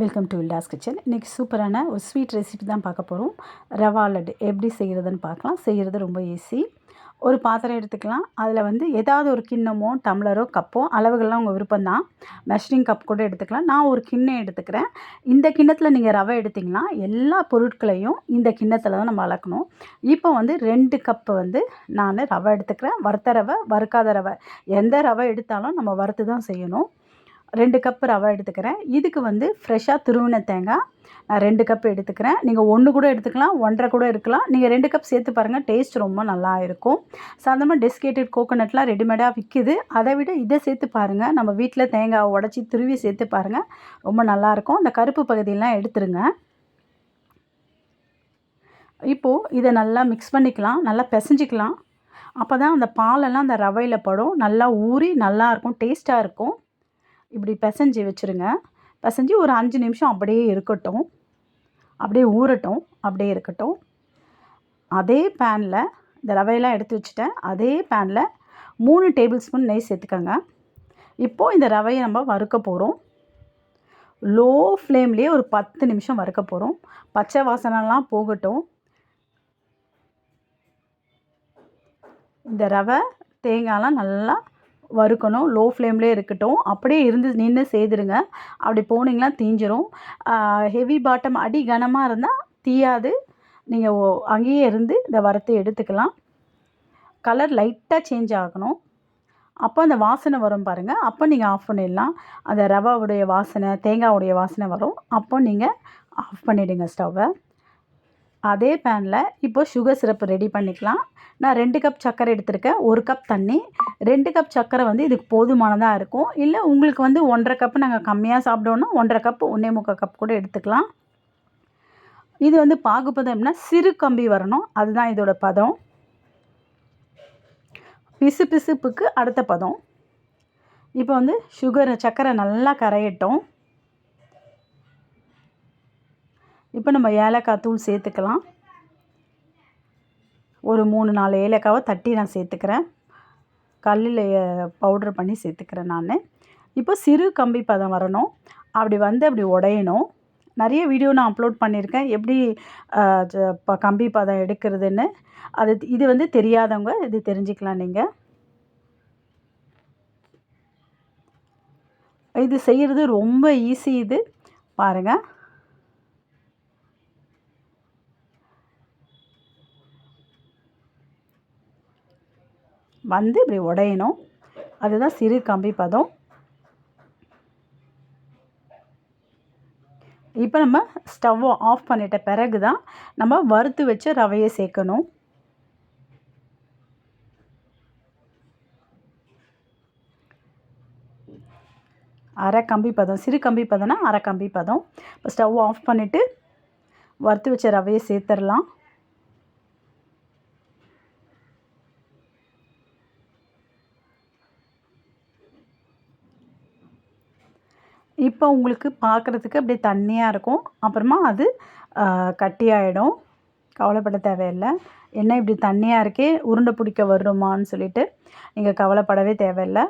Welcome to வில்டாஸ் kitchen இன்றைக்கி சூப்பரான ஒரு ஸ்வீட் ரெசிபி தான் பார்க்க போகிறோம் ரவா லட்டு எப்படி செய்கிறதுன்னு பார்க்கலாம். செய்கிறது ரொம்ப ஈஸி ஒரு பாத்திரம் எடுத்துக்கலாம். அதில் வந்து ஏதாவது ஒரு கிண்ணமோ டம்ளரோ கப்போ அளவுகள்லாம் உங்கள் விருப்பம் தான் மெஷரிங் கப் கூட எடுத்துக்கலாம். நான் ஒரு கிண்ணம் எடுத்துக்கிறேன். இந்த கிண்ணத்தில் நீங்கள் ரவை எடுத்திங்கன்னா எல்லா பொருட்களையும் இந்த கிண்ணத்தில் தான் நம்ம அளக்கணும். இப்போ வந்து ரெண்டு கப்பு வந்து நான் ரவை எடுத்துக்கிறேன். வறுத்த ரவை வறுக்காத ரவை. எந்த ரவை எடுத்தாலும் நம்ம வறுத்து தான் செய்யணும். ரெண்டு கப்பு ரவை எடுத்துக்கிறேன். இதுக்கு வந்து ஃப்ரெஷ்ஷாக துருவின தேங்காய். நான் ரெண்டு கப் எடுத்துக்கிறேன். நீங்கள் ஒன்று கூட எடுத்துக்கலாம் ஒன்றரை கூட இருக்கலாம் நீங்கள் ரெண்டு கப் சேர்த்து பாருங்கள் டேஸ்ட் ரொம்ப நல்லா இருக்கும். சாதாரணமாக டெஸ்கேட்டட் கோகோனட்லாம் ரெடிமேடாக விற்கிது அதை விட இதை சேர்த்து பாருங்கள் நம்ம வீட்டில் தேங்காய் உடச்சி துருவி சேர்த்து பாருங்கள் ரொம்ப நல்லாயிருக்கும் அந்த கருப்பு பகுதியெல்லாம் எடுத்துருங்க. இப்போது இதை நல்லா மிக்ஸ் பண்ணிக்கலாம். நல்லா பிசைஞ்சிக்கலாம். அப்போ தான் அந்த பாலெல்லாம் அந்த ரவையில் படும். நல்லா ஊறி நல்லாயிருக்கும் டேஸ்ட்டாக இருக்கும். இப்படி பிசைஞ்சி வச்சுருங்க. பிசைஞ்சு ஒரு அஞ்சு நிமிஷம் அப்படியே இருக்கட்டும். அப்படியே ஊறட்டும். அப்படியே இருக்கட்டும். அதே பேனில் இந்த ரவையெல்லாம் எடுத்து வச்சுட்டேன். அதே பேனில் மூணு டேபிள் ஸ்பூன் நெய் சேர்த்துக்கோங்க. இப்போது இந்த ரவையை நம்ம வறுக்க போகிறோம் லோ ஃப்ளேம்லேயே ஒரு பத்து நிமிஷம் வறுக்க போகிறோம் பச்சை வாசனைலாம் போகட்டும். இந்த ரவை தேங்காயெலாம் நல்லா வறுக்கணும். லோ ஃப்ளேம்லேயே இருக்கட்டும். அப்படியே இருந்து நின்று செய்திருங்க. அப்படி போனீங்கன்னா தீஞ்சிரும். ஹெவி பாட்டம் அடி கனமாக இருந்தால் தீயாது. நீங்கள் அங்கேயே இருந்து இந்த வரத்தை எடுத்துக்கலாம். கலர் லைட்டாக சேஞ்ச் ஆகணும். அப்போ அந்த வாசனை வரும் பாருங்கள் அப்போ நீங்கள் ஆஃப் பண்ணிடலாம். அந்த ரவாவுடைய வாசனை தேங்காவுடைய வாசனை வரும். அப்போ நீங்கள் ஆஃப் பண்ணிவிடுங்க ஸ்டவ்வை அதே பேனில் இப்போது சுகர் சிரப்பு ரெடி பண்ணிக்கலாம். நான் ரெண்டு கப் சர்க்கரை எடுத்திருக்கேன். ஒரு கப் தண்ணி. ரெண்டு கப் சர்க்கரை வந்து இதுக்கு போதுமானதாக இருக்கும். இல்லை உங்களுக்கு வந்து ஒன்றரை கப்பு நாங்கள் கம்மியாக சாப்பிடோன்னா ஒன்றரை கப் ஒன்றே முக்கால் கப் கூட எடுத்துக்கலாம். இது வந்து பாகுபதம்னா சிறு கம்பி வரணும். அதுதான் இதோட பதம். பிசு பிசுப்புக்கு அடுத்த பதம். இப்போ வந்து சுகர் சர்க்கரை நல்லா கரையட்டும். இப்போ நம்ம ஏலக்காய் தூள் சேர்த்துக்கலாம். ஒரு மூணு நாலு ஏலக்காவை தட்டி நான் சேர்த்துக்கிறேன். கல்லில் பவுடர் பண்ணி சேர்த்துக்கிறேன் நான். இப்போ சிறு கம்பி பதம் வரணும். அப்படி வந்து அப்படி உடையணும். நிறைய வீடியோ நான் அப்லோட் பண்ணியிருக்கேன். எப்படி கம்பி பதம் எடுக்கிறதுன்னு. அது இது வந்து தெரியாதவங்க இது தெரிஞ்சுக்கலாம் நீங்கள் இது செய்கிறது ரொம்ப ஈஸி இது. பாருங்கள் வந்து இப்படி உடையணும். அதுதான் சிறு கம்பி பதம். இப்போ நம்ம ஸ்டவ்வை ஆஃப் பண்ணிட்ட பிறகு தான் நம்ம வறுத்து வச்ச ரவையை சேர்க்கணும். அரை கம்பி பதம் சிறு கம்பி பதம்னா அரை கம்பி பதம். இப்போ ஸ்டவ் ஆஃப் பண்ணிவிட்டு வறுத்து வச்ச ரவையை சேர்த்துடலாம். இப்போ உங்களுக்கு பார்க்குறதுக்கு அப்படியே தண்ணியாக இருக்கும். அப்புறமா அது கட்டியாயிடும். கவலைப்பட தேவையில்லை. என்ன இப்படி தண்ணியாக இருக்கே உருண்டை பிடிக்க வருமான்னு சொல்லிட்டு நீங்கள் கவலைப்படவே தேவையில்லை.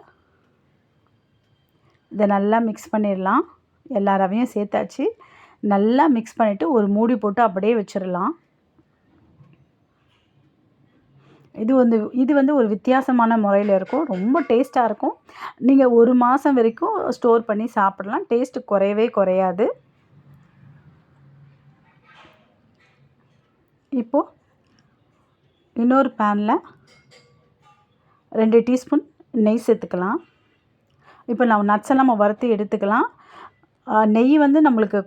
இதை நல்லா மிக்ஸ் பண்ணிடலாம். எல்லா ரவையும் சேர்த்தாச்சு. நல்லா மிக்ஸ் பண்ணிவிட்டு ஒரு மூடி போட்டு அப்படியே வச்சிடலாம். இது வந்து இது வந்து ஒரு வித்தியாசமான முறையில் இருக்கும். ரொம்ப டேஸ்ட்டாக இருக்கும். நீங்கள் ஒரு மாதம் வரைக்கும் ஸ்டோர் பண்ணி சாப்பிடலாம். டேஸ்ட்டு குறையவே குறையாது. இப்போது இன்னொரு பேனில் ரெண்டு டீஸ்பூன் நெய் சேர்த்துக்கலாம். இப்போ நம்ம நட்ஸ் எல்லாம் நம்ம வறுத்து எடுத்துக்கலாம். நெய் வந்து நம்மளுக்கு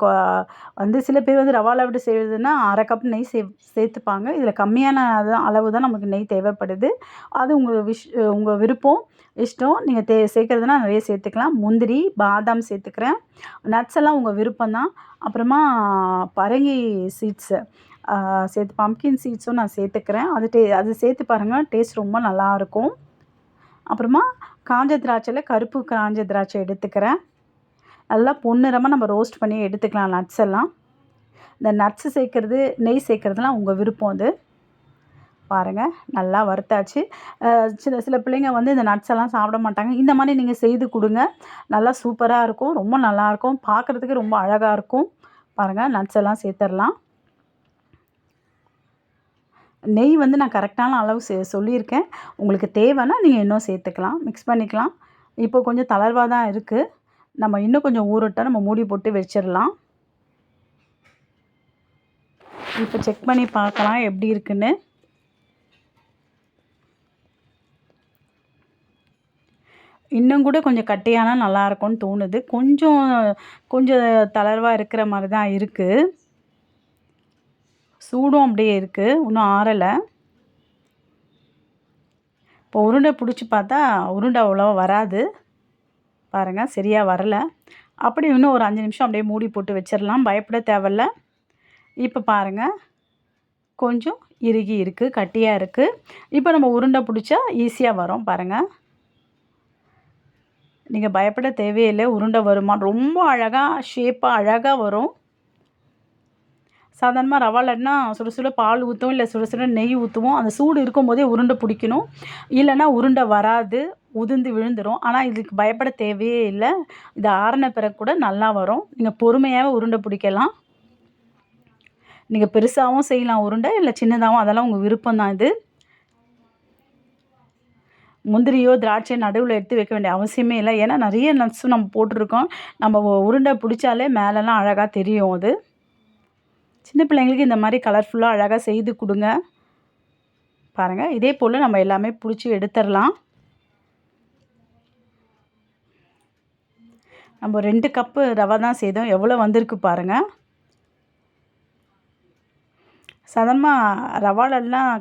வந்து சில பேர் வந்து ரவா லட்டு செய்வதுன்னா அரை கப் நெய் சே சேர்த்துப்பாங்க. இதில் கம்மியான அளவு தான் நமக்கு நெய் தேவைப்படுது. அது உங்கள் விஷ் உங்கள் விருப்பம் இஷ்டம். நீங்கள் தே சேர்க்குறதுனா நிறைய சேர்த்துக்கலாம். முந்திரி பாதாம் சேர்த்துக்கிறேன். நட்ஸ் எல்லாம் உங்கள் விருப்பம் தான். அப்புறமா பரங்கி சீட்ஸு சேர்த்து பம்கின் சீட்ஸும் நான் சேர்த்துக்கிறேன். அது டே அது சேர்த்து பாருங்கள் டேஸ்ட் ரொம்ப நல்லாயிருக்கும் அப்புறமா காஞ்ச திராட்சையில் கருப்பு காஞ்ச திராட்சை எடுத்துக்கிறேன். நல்லா பொன்னிறமாக நம்ம ரோஸ்ட் பண்ணி எடுத்துக்கலாம் நட்ஸ் எல்லாம். இந்த நட்ஸு சேர்க்குறது நெய் சேர்க்குறதுலாம் உங்கள் விருப்பம் அது. பாருங்கள் நல்லா வறுத்தாச்சு. சில சில பிள்ளைங்க வந்து இந்த நட்ஸ் எல்லாம் சாப்பிட மாட்டாங்க. இந்த மாதிரி நீங்கள் செய்து கொடுங்க. நல்லா சூப்பராக இருக்கும். ரொம்ப நல்லாயிருக்கும் பார்க்குறதுக்கு ரொம்ப அழகாக இருக்கும். பாருங்கள் நட்ஸ் எல்லாம் சேர்த்துடலாம் நெய் வந்து நான் கரெக்டான அளவு சே சொல்லியிருக்கேன். உங்களுக்கு தேவைன்னா நீங்கள் இன்னும் சேர்த்துக்கலாம். மிக்ஸ் பண்ணிக்கலாம். இப்போ கொஞ்சம் தளர்வாக தான் இருக்குது நம்ம இன்னும் கொஞ்சம் ஊறட்டும் நம்ம மூடி போட்டு வச்சிடலாம். இப்போ செக் பண்ணி பார்க்கலாம் எப்படி இருக்குன்னு. இன்னும் கூட கொஞ்சம் கட்டியானா நல்லாயிருக்கும்னு தோணுது. கொஞ்சம் கொஞ்சம் தளர்வாக இருக்கிற மாதிரி தான் இருக்குது சூடும் அப்படியே இருக்குது இன்னும் ஆறலை. இப்போ உருண்டை பிடிச்சி பார்த்தா உருண்டை அவ்வளோவா வராது. பாருங்கள் சரியாக வரலை. அப்படி இன்னும் ஒரு அஞ்சு நிமிஷம் அப்படியே மூடி போட்டு வச்சிடலாம் பயப்பட தேவையில்ல. இப்போ பாருங்கள் கொஞ்சம் இறுகி இருக்குது கட்டியாக இருக்குது இப்போ நம்ம உருண்டை பிடிச்சா ஈஸியாக வரும் பாருங்கள் நீங்கள் பயப்பட தேவையில்லை உருண்டை வருமா ரொம்ப அழகாக ஷேப்பாக அழகாக வரும். சாதாரணமாக ரவா லட்டுனா சுட சுட பால் ஊற்றுவோம் இல்லை சுட சுட நெய் ஊற்றுவோம் அந்த சூடு இருக்கும்போதே உருண்டை பிடிக்கணும். இல்லைன்னா உருண்டை வராது உதிர்ந்து விழுந்துடும் ஆனால் இதுக்கு பயப்பட தேவையே இல்லை. இது ஆறின பிறகு கூட நல்லா வரும். நீங்கள் பொறுமையாகவே உருண்டை பிடிக்கலாம். நீங்கள் பெருசாகவும் செய்யலாம் உருண்டை இல்லை சின்னதாகவும் அதெல்லாம் உங்கள் விருப்பம் தான் இது. முந்திரியோ திராட்சையோ நடுவில் எடுத்து வைக்க வேண்டிய அவசியமே இல்லை. ஏன்னா நிறைய நட்ஸும் நம்ம போட்டிருக்கோம். நம்ம உருண்டை பிடிச்சாலே மேலெல்லாம் அழகாக தெரியும் அது. சின்ன பிள்ளைங்களுக்கு இந்த மாதிரி கலர்ஃபுல்லாக அழகாக செய்து கொடுங்க. பாருங்கள் இதே போல் நம்ம எல்லாமே பிடிச்சி எடுத்துடலாம். நம்ம ரெண்டு கப்பு ரவை தான் செய்தோம். எவ்வளோ வந்திருக்கு பாருங்கள் சாதாரணமாக ரவாலெல்லாம்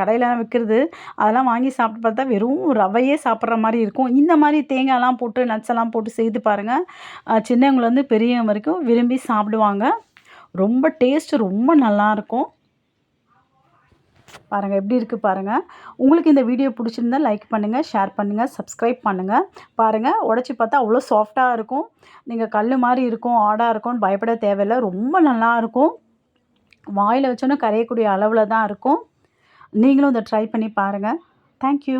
கடையிலலாம் விற்கிறது அதெல்லாம் வாங்கி சாப்பிட்டு பார்த்தா வெறும் ரவையே சாப்பிட்ற மாதிரி இருக்கும். இந்த மாதிரி தேங்காயெல்லாம் போட்டு நட்ஸ் எல்லாம் போட்டு செய்து பாருங்கள் அஹ் வந்து பெரியவங்க வரைக்கும் விரும்பி சாப்பிடுவாங்க. ரொம்ப டேஸ்ட்டு ரொம்ப நல்லாயிருக்கும் பாருங்கள் எப்படி இருக்குது பாருங்கள் உங்களுக்கு இந்த வீடியோ பிடிச்சிருந்தா லைக் பண்ணுங்கள் ஷேர் பண்ணுங்கள் சப்ஸ்கிரைப் பண்ணுங்கள் பாருங்கள் உடச்சி பார்த்தா அவ்வளோ சாஃப்டாக இருக்கும். நீங்கள் கல் மாதிரி இருக்கும் ஆடாக இருக்கும்னு பயப்பட தேவையில்லை. ரொம்ப நல்லா இருக்கும் வாயில் வச்சோன்னே கரையக்கூடிய அளவில் தான் இருக்கும். நீங்களும் இதை ட்ரை பண்ணி பாருங்கள் தேங்க்யூ